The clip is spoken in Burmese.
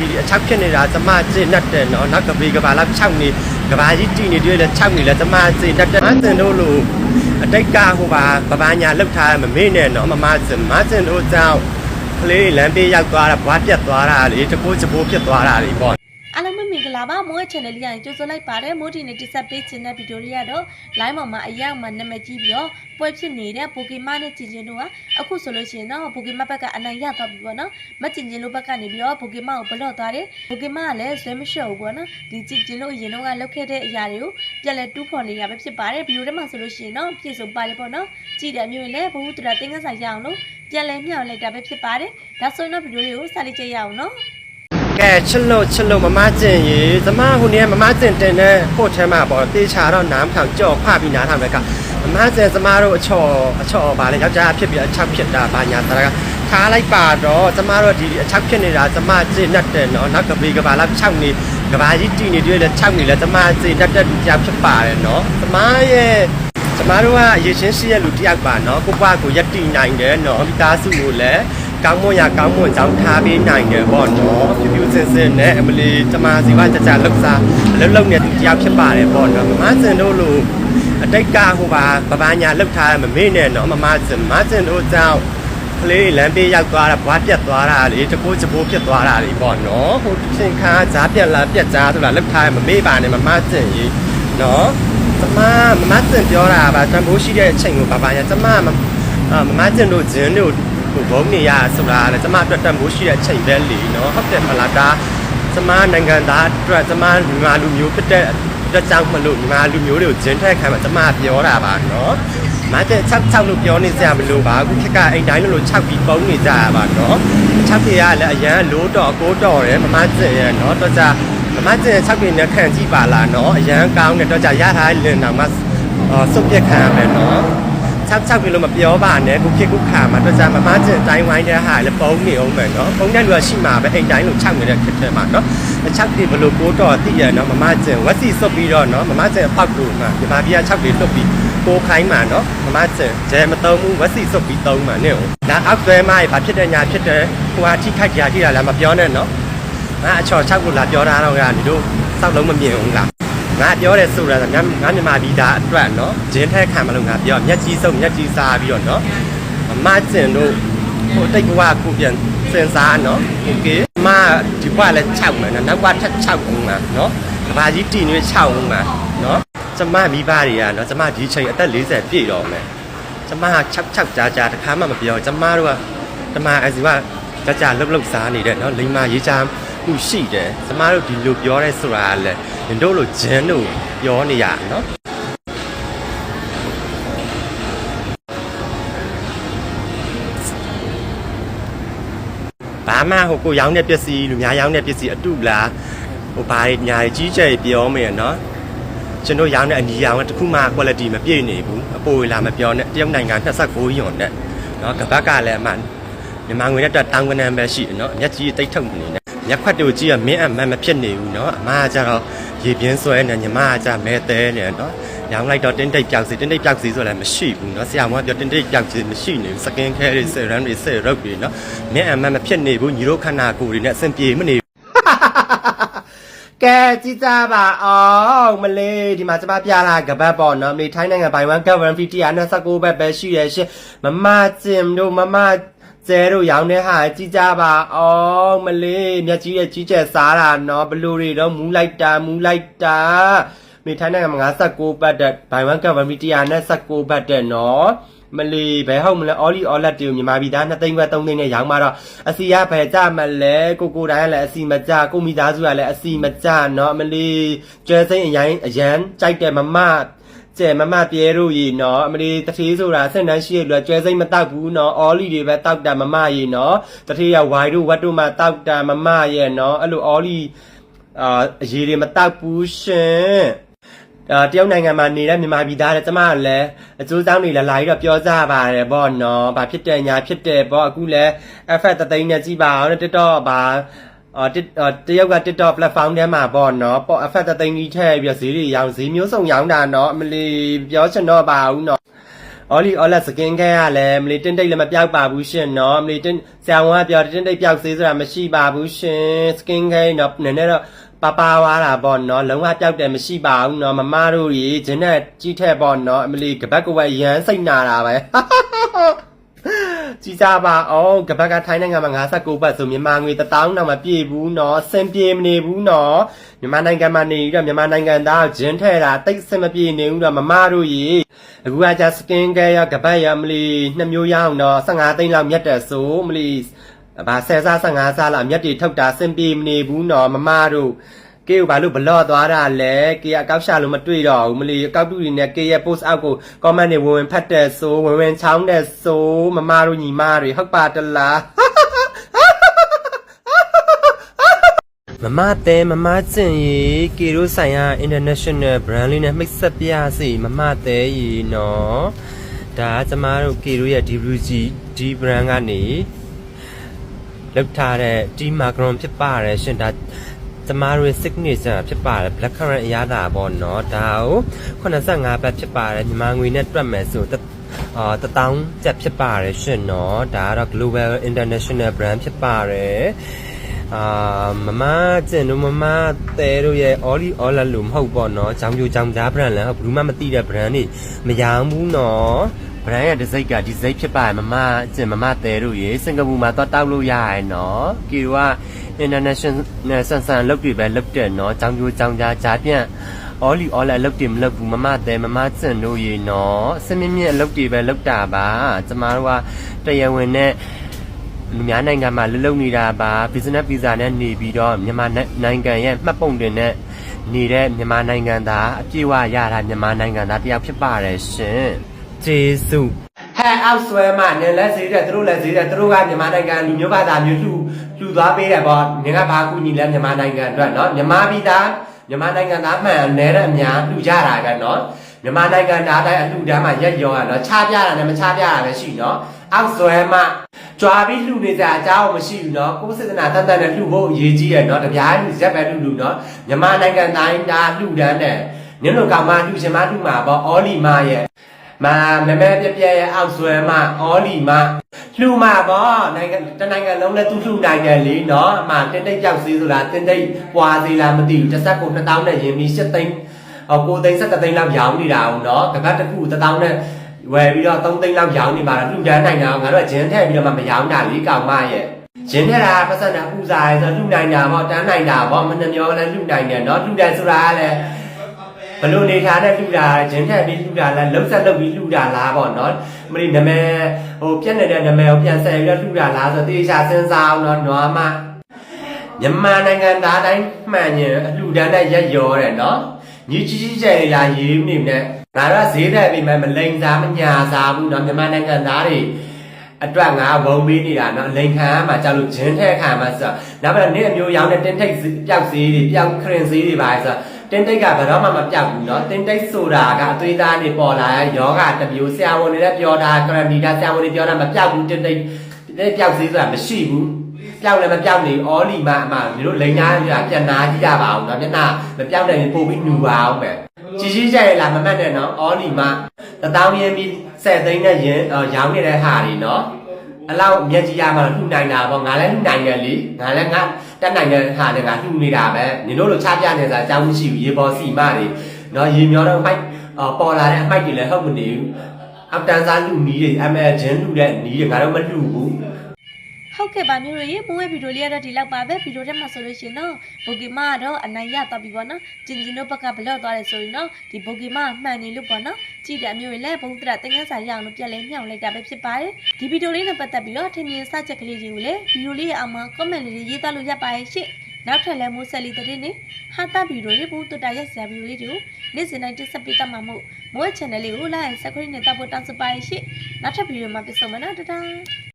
ဒီအချောက်ဖြစ်နေတာကျမကျင့်တတ်တယ်နော်နောက်ကပေကဘာလောက်6နေကဘာကြီးတည်နေတွေ့လဲ6နေလဲကျမကျင့်တတ်တယ်မကျင်တို့လို့အတိတ်ကဟိုပါဗဘာညာလောက်ထားမမေ့နဲ့နော်မမကျင်မကျင်တို့ကြောင့်ကလေးလမ်းပေးရောက်သွားတာဘွားပြတ်သွားတာလေတကိုးချပိုးဖြစ်သွားတာလေပေါ့ အားလုံးပဲမင်္ဂလာပါမိုးရဲ့ channel လေးရရင်ကြိုဆိုလိုက်ပါတယ်မိုးဒီနဲ့တိဆက်ပေးခြင်းတဲ့ဗီဒီယိုလေးရတော့ line ပေါ်မှာအရောက်မှာနာမည်ကြီးပြီးတော့ပွဲဖြစ်နေတဲ့ပိုကီမနဲ့ကျင်ကျင်တို့ကအခုဆိုလို့ရှိရင်တော့ပိုကီမဘက်ကအနိုင်ရသွားပြီပေါ့နော်မကျင်ကျင်တို့ဘက်ကနေပြီးတော့ပိုကီမကိုဘလော့သွားတယ်ပိုကီမကလည်းဇွဲမလျှော့ဘူးပေါ့နော်ဒီကျင်ကျင်တို့အရင်တော့ကလောက်ခဲ့တဲ့အရာတွေကိုပြန်လဲတူးဖော်နေရပဲဖြစ်ပါတယ်ဗီဒီယိုထဲမှာဆိုလို့ရှိရင်တော့ပြည့်စုံပါတယ်ပေါ့နော်ကြည့်တယ်မျိုးရင်လည်းဘ ഹു တရာတင်ကစားရအောင်လို့ပြန်လဲမြောက်လိုက်တာပဲဖြစ်ပါတယ်ဒါဆိုရင်တော့ဗီဒီယိုလေးကိုစလိုက်ကြရအောင်နော် ကဲချစ်လို့ချစ်လို့မမကျင်ရေကျမဟိုနေ့ကမမကျင်တင်တဲ့ပို့ထဲမှာပေါ့တေချာတော့နားထောင်ကြော့ဖပြီးနားထောင်ပဲကမမကျင်ကျမတို့အချော်အချော်ပါလေယောက်ျားဖြစ်ပြီးအချောက်ဖြစ်တာဘာညာတရာကထားလိုက်ပါတော့ကျမတို့ဒီအချောက်ဖြစ်နေတာကျမကျင်တတ်တယ်နော်နောက်ကပေကဘာလောက်6နေကဘာကြီးတည်နေတွေ့လဲ6နေလဲကျမကျင်တတ်တဲ့လူတစ်ယောက်ဖြစ်ပါတယ်နော်ကျမရဲ့ကျမတို့ကအရေးချင်းရှိရဲ့လူတစ်ယောက်ပါနော်ကိုပွားကိုရက်တည်နိုင်တယ်နော်မိသားစုကိုလည်း ကောင်းမွန်ရကောင်းမွန်ကြောင်းထားပေးနိုင်တယ်ပေါ့နော်ပြပြစင်စင်နဲ့အမလီကျမစီဝကြကြလှုပ်စားအလုပ်လုပ်နေသူတရားဖြစ်ပါတယ်ပေါ့နော်မမစင်တို့လို့အတိတ်ကဟိုပါဗဘာညာလှုပ်ထားမမေ့နဲ့နော်မမစင်မစင်တို့ကြောင့်ကလေးလမ်းပေးရောက်သွားတာဘွားပြတ်သွားတာလေတကိုးချပိုးဖြစ်သွားတာလေပေါ့နော်ဟိုသင်္ခါဈာပြက်လာပြက်ကြားဆိုတာလှုပ်ထားမမေ့ပါနဲ့မမစင်ကြီးနော်ကျမမမစင်ပြောတာပါတန်ဖိုးရှိတဲ့အချိန်ကိုဗဘာညာကျမမအာမမစင်တို့ဂျင်းတို့ ဟိုဘုံနေရဆိုတာလေကျမအတွက်တန်ဖိုးရှိတဲ့အချိန်ပဲလीနော်ဟုတ်တယ်မလားဒါကျမနိုင်ငံသားအတွက်ကျမမြန်မာလူမျိုးဖြစ်တဲ့အတွက်ကြောင့်မလို့မြန်မာလူမျိုးတွေကိုဂျင်းထက်ခံမှာကျမပြောတာပါနော်မတဲ့ချက်ချက်လို့ပြောနေစရာမလိုပါအခုခက်ကအိမ်တိုင်းလို့ချက်ပြီးပုံနေကြရပါနော်ချက်ပြရလည်းအရန်လိုးတော့ကိုးတော့တယ်မမကျင်ရနော်တော့ကြမမကျင်ချက်ပြနဲ့ခံကြည့်ပါလားနော်အရန်ကောင်းတယ်တော့ကြရထားလင်တော်မှာစုပ်ပြက်ခံရမယ်နော် ချက်ချက်ပြီလို့မပြောပါနဲ့ခုခေတ်ခုခါမှာတော့ကြာမမကျင်တိုင်းဝိုင်းတဲ့ဟာလည်းပုံနေအောင်မယ်နော်ပုံတဲ့လူကရှိမှာပဲအိမ်တိုင်းလို့ချက်နေတဲ့ခေတ်ထဲမှာနော်အချက်တွေဘလို့ကိုတော့သိရနော်မမကျင်ဝက်စီစွတ်ပြီးတော့နော်မမကျင်အဖောက်လို့မှာဒီမှာပြချက်တွေလွတ်ပြီးကိုခိုင်းမှာနော်မမကျင်ကျဲမသုံးဘူးဝက်စီစွတ်ပြီးသုံးမှာနဲ့ဟုတ်ဒါအောက်သွဲမရေဘာဖြစ်တဲ့ညာဖြစ်တဲ့ဟိုဟာထိခိုက်ကြထိတာလားမပြောနဲ့နော်ငါအချော်ချက်ကိုလာပြောတာတော့ကဒီတို့စောက်လုံးမမြင်ဘူးလား ငါပြောတယ်ဆိုတာကငါငါမြန်မာပြည်သားအတွက်နော်ဂျင်းထဲခံမလို့ငါပြောမျက်ကြီးစုပ်မျက်ကြီးစားပြီးတော့နော်အမကျင်တို့ဟိုတိတ်ဘဝကိုပြန်စင်စားနော်โอเคမဒီဘဝလည်း6မယ်နော်နောက်ကထက်6အောင်မှာနော်ကဘာကြီးတည်နေ6အောင်မှာနော်ကျမမိဘတွေကနော်ကျမဒီချိန်အသက်40ပြည့်တော့မယ်ကျမ6 6ကြာကြာတခါမှမပြောကျမတို့ကတမအစီကကြာကြာလှုပ်လှုပ်စားနေတဲ့နော်လိမ္မာရေးချမ်းမှုရှိတယ်ကျမတို့ဒီလိုပြောရဲဆိုတာကလည်း ညတို့လိုဂျင်းတို့ပြောနေရနော်ဘာမှဟိုကိုရောင်းတဲ့ပစ္စည်းလူများရောင်းတဲ့ပစ္စည်းအတုလားဟိုဘာတွေညာတွေကြီးကျယ်ပြောမယ်နော်ကျွန်တော်ရောင်းတဲ့အနီရောင်ကတခုမှ quality မပြည့်နေဘူးအပေါ်လာမပြောနဲ့တရုတ်နိုင်ငံ29ယွန်နဲ့နော်ကပတ်ကလည်းအမှမြန်မာငွေနဲ့တက်တောင်းကနန်းပဲရှိတယ်နော်အမျက်ကြီးတိတ်ထုတ်နေနဲ့မျက်ခွက်တို့ကြီးကမင်းအမှန်မဖြစ်နေဘူးနော်အမကကြတော့ ရေပြင်းဆွဲနေညီမကကြမဲတဲနေနော်ရောင်းလိုက်တော့တင်းတိတ်ပြောက်စီတင်းတိတ်ပြောက်စီဆိုလည်းမရှိဘူးနော်ဆရာမကပြောတင်းတိတ်ပြောက်စီမရှိနေဘူးစကင်ခဲတွေဆယ်ရန်တွေဆယ်ရုပ်တွေနော်မင်းအမှန်မဖြစ်နေဘူးညီတို့ခန္ဓာကိုယ်တွေနဲ့အဆင်ပြေမနေကဲကြည်ကြပါအောင်မလေးဒီမှာကျမပြတာကပတ်ပေါ့နော်မလေးထိုင်းနိုင်ငံဘိုင်ဝမ်ကဗန်ဖီတီယာ29ဘက်ပဲရှိရရှင်မမကျင်တို့မမ ကျဲတို့ရောင်းတဲ့ဟာကြည်ကြပါအောင်မလေးမျက်ကြီးရဲ့ကြီးကျယ်စားတာနော်ဘလူတွေတော့မူးလိုက်တာမူးလိုက်တာမလေးထိုင်းနိုင်ငံမှာ59ဘက်တဲ့ဘိုင်ဝမ်ကဗန်ဖီတီယာ29ဘက်တဲ့နော်မလီဘယ်ဟုတ်မလဲအော်လီအော်လက်တူမြန်မာပြည်သား2သိန်းခွဲ3သိန်းနဲ့ရောင်းมาတော့အစီရဘယ်ကြမလဲကိုကိုတိုင်းကလည်းအစီမကြကိုမိသားစုကလည်းအစီမကြเนาะမလီကျဲစိမ့်အရင်အရန်ကြိုက်တယ်မမ ကျဲမမပြဲတို့ရေနော်အမလေးတထေးဆိုတာဆင့်တန်းရှိရလို့ကျွဲစိမ့်မတောက်ဘူးနော်အော်လီတွေပဲတောက်တာမမရေနော်တထေးရဝိုင်တို့ဝတ်တို့မှတောက်တာမမရဲ့နော်အဲ့လိုအော်လီအာအရေးတွေမတောက်ဘူးရှင်အာတရုတ်နိုင်ငံမှာနေတဲ့မြန်မာပြည်သားတွေကျမကလည်းအကျိုးဆောင်တွေလာလာပြီးတော့ပြောကြပါတယ်ဗောနော်။ဘာဖြစ်တယ်ညာဖြစ်တယ်ဗောအခုလည်း effect တသိန်းနဲ့ကြည့်ပါအောင် TikTok ပါ အော်တစ်တရုတ်က TikTok platform ထဲမှာပေါ့နော်ပေါ့ FF တသိန်းကြီးထည့်ပြီးတော့ဈေးတွေရောင်းဈေးမျိုးစုံရောင်းတာနော်အမလီပြောချင်တော့ပါဘူးနော်အော်လီအော်လက်စကင်ခဲရလဲမလီတင်းတိတ်လည်းမပြောက်ပါဘူးရှင်နော်မလီတင်းဆရာဝန်ကပြောတင်းတိတ်ပြောက်သေးဆိုတာမရှိပါဘူးရှင်စကင်ခဲနော်နည်းနည်းတော့ပပဝါတာပေါ့နော်လုံးဝပြောက်တယ်မရှိပါဘူးနော်မမတို့ကြီးဂျင်းနဲ့ကြီးထက်ပေါ့နော်အမလီကပတ်ကဝက်ရမ်းစိတ်နာတာပဲ ကြည်ကြပါအောင်ကပတ်ကထိုင်းနိုင်ငံမှာ59ဘတ်ဆိုမြန်မာငွေ1000တောင်မပြည့်ဘူးเนาะစင်ပြေမနေဘူးเนาะမြန်မာနိုင်ငံမှာနေပြီးတော့မြန်မာနိုင်ငံသားဂျင်းထဲတာတိတ်စင်မပြေနေဘူးတော့မမတို့ရေအခုကကြာစကင်ကဲရကပတ်ရမလီနှစ်မျိုးရအောင်เนาะ15သိန်းလောက်မြတ်တယ်ဆိုမလီဘာဆယ်စား15စားလောက်မြတ်တွေထုတ်တာစင်ပြေမနေဘူးเนาะမမတို့ ကေကိုဘာလို့ဘလော့သွားတာလဲကေကအကောက်ရှာလို့မတွေ့တော့ဘူးမလီအကောက်တူတွေနဲ့ကေရဲ့ post out ကို comment တွေဝင်ဝင်ဖတ်တဲ့ဆိုဝင်ဝင်ချောင်းတဲ့ဆိုမမတို့ညီမတွေဟုတ်ပါတလားမမတဲမမကျင်ရီကေရိုဆိုင်ရာ international brand လေးနဲ့မိတ်ဆက်ပြစီမမတဲရီနော်ဒါကကျမတို့ကေရိုရဲ့ DWG D brand ကနေလောက်ထားတဲ့ D macron ဖြစ်ပါတယ်ရှင်ဒါ ကျမတို့ရဲ့ signature ဖြစ်ပါတယ် black currant အရသာပေါ့နော်ဒါကို85ဘတ်ဖြစ်ပါတယ်မြန်မာငွေနဲ့တွက်မယ်ဆိုတော့အာတထောင်ကျပ်ဖြစ်ပါတယ်ရှင်နော်ဒါကတော့ global international brand ဖြစ်ပါတယ်အာမမကျင်တို့မမတဲတို့ရဲ့ Oli Ola လို့မဟုတ်ပေါ့နော်။ကြောင်ပြူကြောင်ကြား brand လည်းဟုတ်ဘူးမှမသိတဲ့ brand တွေမရောင်းဘူးနော်။ brand ရဲ့ဒီဇိတ်ကဒီဇိတ်ဖြစ်ပါရဲ့မမကျင်မမတဲတို့ရေစင်ကာပူမှာသွားတောက်လို့ရရဲ့နော်။ကီတို့က international ဆန်ဆန်လုပ်တွေပဲလုပ်တယ်နော်။ကြောင်ပြူကြောင်ကြားကြားပြန့် Oli Ola အလုပ်တွေမလုပ်ဘူးမမတဲမမကျင်တို့ရေနော်။စမင်းမြင့်အလုပ်တွေပဲလုပ်တာပါ။ကျမတို့ကတရားဝင်နဲ့လူများနိုင်ငံမှာလှုပ်နေတာပါ business visa နဲ့နေပြီးတော့မြန်မာနိုင်ငံရဲ့မှတ်ပုံတင်နဲ့နေတဲ့မြန်မာနိုင်ငံသားအပြည့်အဝရတာမြန်မာနိုင်ငံသားတယောက်ဖြစ်ပါတယ်ရှင် ကျေးဇူးဟဲ့အောက်ဆွဲမှနင်လက်ဈေးတဲ့သူတို့လက်ဈေးတဲ့သူတို့ကမြန်မာနိုင်ငံလူမျိုးဘာသာမျိုးလှူလှူသွားပေးတယ်ပေါ့နင်ကဘာကူညီလဲမြန်မာနိုင်ငံအတွက်เนาะမြန်မာပြည်သားမြန်မာနိုင်ငံသားမှန်နဲတဲ့အများလှူကြတာကเนาะမြန်မာနိုင်ငံသားတိုင်းအလှူတန်းမှာရက်ရောอ่ะเนาะချပြတာနဲ့မချပြတာပဲရှိเนาะအောက်ဆွဲမှ ကြွာပြီးလှူနေကြအကြောင်းမရှိဘူးเนาะကိုယ်စေတနာတန်တန်နဲ့လှူဖို့အရေးကြီးရယ်เนาะတပြားရက်ပဲလှူလှူเนาะမြန်မာနိုင်ငံတိုင်းဒါလှူဒန်းတဲ့နင်းတို့ကောင်မလှူရှင်မလှူမှာပေါ့အောလီမရဲ့ မာမမဲပြပြရဲ့အောက်ဆွဲမအော်လီမလှူမပေါ့နိုင်ငံတနိုင်ငံလုံးနဲ့သူ့လှူနိုင်ငံလေးနော်အမတင်တိတ်ကြောက်စေးဆိုလားတင်တိတ်ပွာသေးလားမသိဘူးတစ်ဆက်ကို2000နဲ့ရင်းပြီး7သိန်းအော်ကိုသိန်း7သိန်းလောက်ရောင်းနေတာအောင်နော်တစ်ပတ်တစ်ခု1000နဲ့ဝယ်ပြီးတော့3သိန်းလောက်ရောင်းနေပါလားလှူဒန်းနိုင်တာငါတို့ကဂျင်းထည့်ပြီးတော့မှမရောင်းတာလေးကောင်မရဲ့ရင်းနေတာပတ်စံတာပူဇာရယ်ဆိုလှူနိုင်တာပေါ့တန်းနိုင်တာပေါ့မနှမျောလည်းလှူနိုင်တယ်နော်လှူတယ်ဆိုတာကလည်း ဘလို့နေထားနဲ့လှူတာဂျင်းဖြတ်ပြီးလှူတာလားလှုပ်ဆက်လှုပ်ပြီးလှူတာလားပေါ့နော်မလို့နမဟိုပြက်နေတဲ့နမကိုပြန်ဆက်ပြီးတော့လှူတာလားဆိုတေချာစဉ်းစားအောင်နော်နွားမမြန်မာနိုင်ငံသားတိုင်းမှန်ရင်အလှူဒန်းနဲ့ရက်ရောတယ်နော်ညီကြီးကြီးကျယ်လာရေးမိနဲ့ငါတို့ဈေးတက်ပြီးမှမလိန်စားမညာစားဘူးနော်မြန်မာနိုင်ငံသားတွေအတွက်ငါဝုံပေးနေတာနော်လိန်ခံမှာကြောက်လို့ဂျင်းထဲခံမှာဆိုတော့နောက်ပြီးနေ့အမျိုးရောင်းတဲ့တင်ထိတ်ပျောက်ဈေးတွေပျောက်ခရင်ဈေးတွေပါဆိုတော့ တင်းတိတ်ကဘယ်တော့မှမပျောက်ဘူးเนาะတင်းတိတ်ဆိုတာကအသွေးသားတွေပေါ်လာတဲ့ယောဂတစ်မျိုးဆရာဝန်တွေလည်းပြောတာကရမီတာဆရာဝန်တွေပြောတာမပျောက်ဘူးတင်းတိတ်တင်းပျောက်စေးဆိုတာမရှိဘူးပျောက်လည်းမပျောက်နေအောလီမအမတို့တို့လိန်ညာကြီးကပြန်နာကြည့်ရပါအောင်เนาะမျက်နှာမပျောက်နိုင်ရင်ပို့ပြီးညူပါအောင်ပဲကြီးကြီးကြဲလာမမတ်နဲ့เนาะအောလီမတထောင်ရင်းပြီးဆက်သိန်းနဲ့ရင်ရောင်းနေတဲ့ဟာတွေเนาะ အလောက်မျက်ကြီးရမှာလှူနိုင်တာပေါ့ငါလည်းလှူနိုင်တယ်လေငါလည်းငါတက်နိုင်တဲ့ဟာနဲ့ငါလှူနေတာပဲညီတို့လိုချပြနေစားအကြောင်းမရှိဘူးရေပေါ်စီမတွေနော်ရေမျောတော့မိုက်ပေါ်လာတဲ့အမိုက်တွေလည်းဟုတ်မနေဘူးအောက်တန်းစားလှူနီးတွေအမဲဂျင်းလှူတဲ့နီးတွေငါတို့မလှူဘူး ဟုတ်ကဲ့ပါမျိုးရေမိုးရဲ့ဗီဒီယိုလေးကတော့ဒီလောက်ပါပဲဗီဒီယိုထဲမှာဆိုလို့ရှိရင်တော့ဘိုဂီမာကတော့အနိုင်ရသွားပြီပေါ့နော်ကျင်ကျင်တို့ဘက်ကဘလော့သွားတယ်ဆိုရင်တော့ဒီဘိုဂီမာမှန်နေလို့ပေါ့နော်ကြည့်တဲ့အမျိုးတွေလည်းဘုံတရတင်ငန်းစာရအောင်လို့ပြက်လဲမြောက်လိုက်တာပဲဖြစ်ပါတယ်ဒီဗီဒီယိုလေးနဲ့ပတ်သက်ပြီးတော့ထင်မြင်စချက်ကလေးတွေကိုလည်းဗီဒီယိုလေးရဲ့အောက်မှာ comment လေးတွေရေးသားလို့ရပါရဲ့ရှင့်နောက်ထပ်လည်းမိုးဆက်လီတဲ့နေဟာတာဗီဒီယိုလေးဘူးတူတာရက်ဆရာဗီဒီယိုလေးတွေကိုနေ့စဉ်တိုင်းတက်ဆက်ပေးတတ်မှာမို့မိုး channel လေးကို like and subscribe နဲ့တပ်ဖို့တောင်းဆိုပါရဲ့ရှင့်နောက်ထပ်ဗီဒီယိုမှာပြန်ဆုံမယ်နော်တဒါ